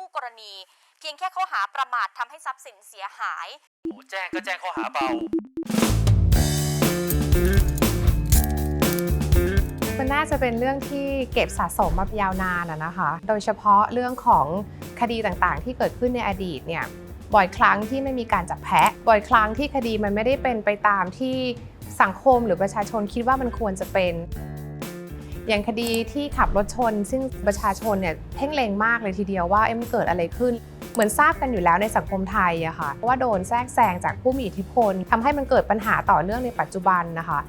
คู่กรณี เพียงแค่ข้อหาประมาททำให้ทรัพย์สินเสียหาย โอ้แจ้งก็แจ้งข้อหาเบา มันน่าจะเป็นเรื่องที่เก็บสะสมมายาวนานอะนะคะ โดยเฉพาะเรื่องของคดีต่างๆ ที่เกิดขึ้นในอดีตเนี่ย บ่อยครั้งที่ไม่มีการจับแพะ บ่อยครั้งที่คดีมันไม่ได้เป็นไปตามที่สังคมหรือประชาชนคิดว่ามันควรจะเป็น อย่างคดีที่ขับรถชน ซึ่งประชาชนเนี่ยเพ่งเล็งมากเลยทีเดียวว่าเอ๊ะมันเกิดอะไรขึ้น เหมือนทราบกันอยู่แล้วในสังคมไทยอะค่ะว่าโดนแทรกแซงจากผู้มีอิทธิพลทำให้มันเกิดปัญหาต่อเนื่องในปัจจุบันนะคะ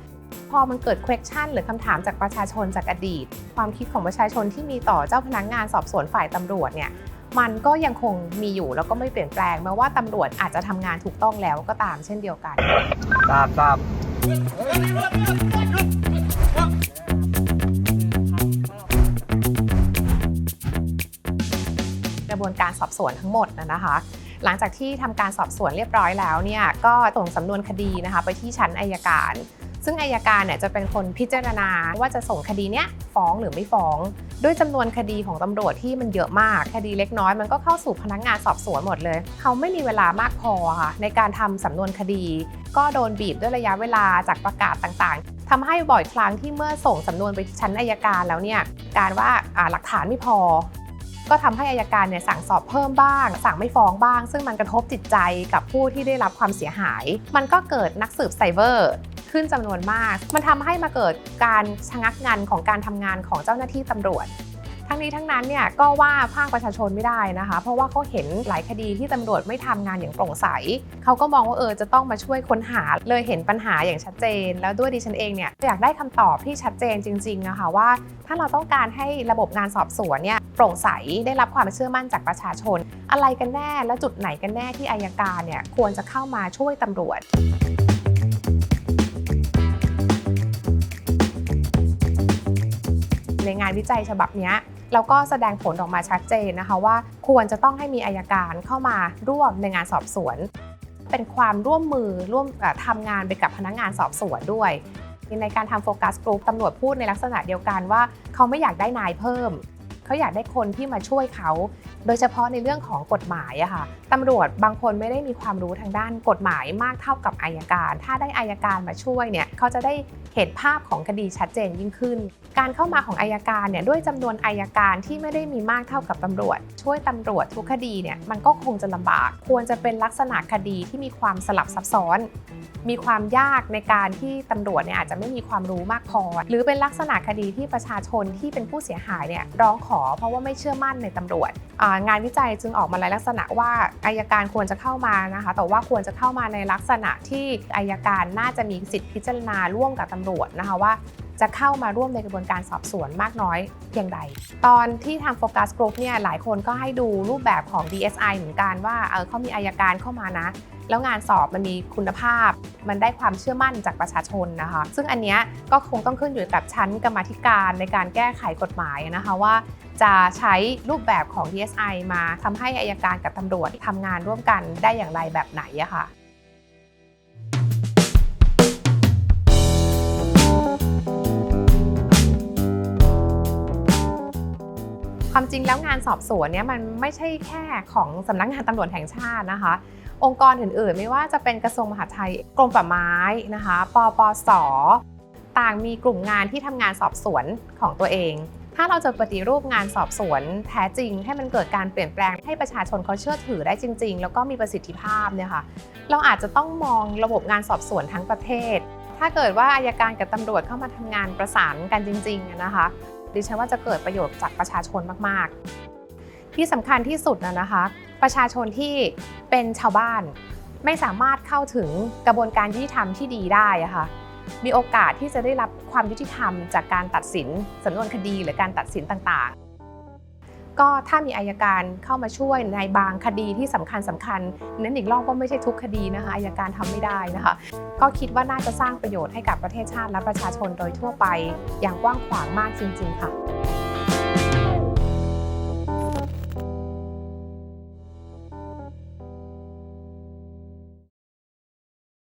พอมันเกิด question หรือคำถามจากประชาชนจากอดีต ความคิดของประชาชนที่มีต่อเจ้าพนักงานสอบสวนฝ่ายตำรวจเนี่ยมันก็ยังคงมีอยู่แล้วก็ไม่เปลี่ยนแปลงแม้ว่าตำรวจอาจจะทำงานถูกต้องแล้วก็ตามเช่นเดียวกันทราบทราบ การสอบสวนทั้งหมดนะนะคะหลังจากที่ทำการสอบสวนเรียบร้อยแล้วเนี่ยก็ส่งสำนวนคดีนะคะไปที่ชั้นอายการ ซึ่งอายการเนี่ยจะเป็นคนพิจารณาว่าจะส่งคดีเนี้ยฟ้องหรือไม่ฟ้อง ด้วยจำนวนคดีของตำรวจที่มันเยอะมาก คดีเล็กน้อยมันก็เข้าสู่พนักงานสอบสวนหมดเลย เขาไม่มีเวลามากพอค่ะในการทำสำนวนคดี ก็โดนบีบด้วยระยะเวลาจากประกาศต่างๆทำให้บ่อยครั้งที่เมื่อส่งสำนวนไปชั้นอายการแล้วเนี่ยการว่าอ่าหลักฐานไม่พอ ก็ทำให้อายการเนี่ยสั่งสอบเพิ่มบ้าง สั่งไม่ฟ้องบ้าง ซึ่งมันกระทบจิตใจกับผู้ที่ได้รับความเสียหาย มันก็เกิดนักสืบไซเบอร์ขึ้นจำนวนมาก มันทำให้มาเกิดการชะงักงันของการทำงานของเจ้าหน้าที่ตำรวจ ทั้งนี้ทั้งนั้นเนี่ยก็ว่าภาคประชาชนไม่ได้นะคะ เพราะว่าเขาเห็นหลายคดีที่ตำรวจไม่ทำงานอย่างโปร่งใสเขาก็มองว่าเออจะต้องมาช่วยค้นหาเลยเห็นปัญหาอย่างชัดเจน แล้วด้วยดิฉันเองเนี่ยอยากได้คำตอบที่ชัดเจนจริงๆนะคะว่า ถ้าเราต้องการให้ระบบงานสอบสวนเนี่ยโปร่งใสได้รับความเชื่อมั่นจากประชาชน อะไรกันแน่และจุดไหนกันแน่ที่อายการเนี่ยควรจะเข้ามาช่วยตำรวจในงานวิจัยฉบับนี้ ยเราก็แสดงผลออกมาชัดเจนนะคะว่า ควรจะต้องให้มีอายการเข้ามาร่วมในงานสอบสวน เป็นความร่วมมือร่วมทำงานไปกับพนักงานสอบสวนด้วย ในการทำโฟกัสกลุ่มตำรวจพูดในลักษณะเดียวกันว่า เขาไม่อยากได้นายเพิ่ม เขาอยากได้คนที่มาช่วยเขา โดยเฉพาะในเรื่องของกฎหมายอะค่ะตำรวจบางคนไม่ได้มีความรู้ทางด้านกฎหมายมากเท่ากับอายการ ถ้าได้อายการมาช่วยเนี่ยเขาจะได้ เห็นภาพของคดีชัดเจนยิ่งขึ้น การเข้ามาของอายการเนี่ยด้วยจำนวนอายการที่ไม่ได้มีมากเท่ากับตำรวจ ช่วยตำรวจทุกคดีเนี่ยมันก็คงจะลำบาก ควรจะเป็นลักษณะคดีที่มีความสลับซับซ้อน มีความยากในการที่ตำรวจเนี่ยอาจจะไม่มีความรู้มากพอ หรือเป็นลักษณะคดีที่ประชาชนที่เป็นผู้เสียหายเนี่ยร้องขอเพราะว่าไม่เชื่อมั่นในตำรวจ งานวิจัยจึงออกมาในลักษณะว่าอายการควรจะเข้ามานะคะ แต่ว่าควรจะเข้ามาในลักษณะที่อายการน่าจะมีสิทธิพิจารณาร่วมกับตำรวจนะคะว่าจะเข้ามาร่วมในกระบวนการสอบสวนมากน้อยเพียงใด ตอนที่ทางโฟกัสกลุ่มเนี่ยหลายคนก็ให้ดูรูปแบบของ DSI เหมือนกันว่าเออเขามีอายการเข้ามานะ แล้วงานสอบมันมีคุณภาพ มันได้ความเชื่อมั่นจากประชาชนนะคะ ซึ่งอันเนี้ยก็คงต้องขึ้นอยู่กับชั้นกรรมธิการในการแก้ไขกฎหมายนะคะว่าจะใช้รูปแบบของ DSI มาทำให้อายการกับตำรวจทำงานร่วมกันได้อย่างไรแบบไหนอะค่ะ ความจริงแล้วงานสอบสวนเนี่ยมันไม่ใช่แค่ของสำนักงานตำรวจแห่งชาตินะคะ องค์กรอื่นๆ ไม่ว่าจะเป็นกระทรวงมหาดไทยกรมป่าไม้นะคะปปสต่างมีกลุ่มงานที่ทำงานสอบสวนของตัวเอง ถ้าเราจะปฏิรูปงานสอบสวนแท้จริง ให้มันเกิดการเปลี่ยนแปลงให้ประชาชนเขาเชื่อถือได้จริง ๆ แล้วก็มีประสิทธิภาพเนี่ยค่ะเราอาจจะต้องมองระบบงานสอบสวนทั้งประเทศ ถ้าเกิดว่าอายการกับตำรวจเข้ามาทำงานประสานกันจริงๆนะคะ ดิฉันว่าจะเกิดประโยชน์จากประชาชนมาก ๆ ที่สำคัญที่สุดนะนะคะ ประชาชนที่เป็นชาวบ้าน ไม่สามารถเข้าถึงกระบวนการยุติธรรมที่ดีได้อะค่ะมีโอกาสที่จะได้รับความยุติธรรมจากการตัดสินสำนวนคดีหรือการตัดสินต่าง ๆ ก็ถ้ามีอายการเข้ามาช่วยในบางคดีที่สำคัญสำคัญ เน้นอีกรอบว่าไม่ใช่ทุกคดีนะคะอายการทำไม่ได้นะคะ ก็คิดว่าน่าจะสร้างประโยชน์ให้กับประเทศชาติและประชาชนโดยทั่วไป อย่างกว้างขวางมากจริง ๆ ค่ะ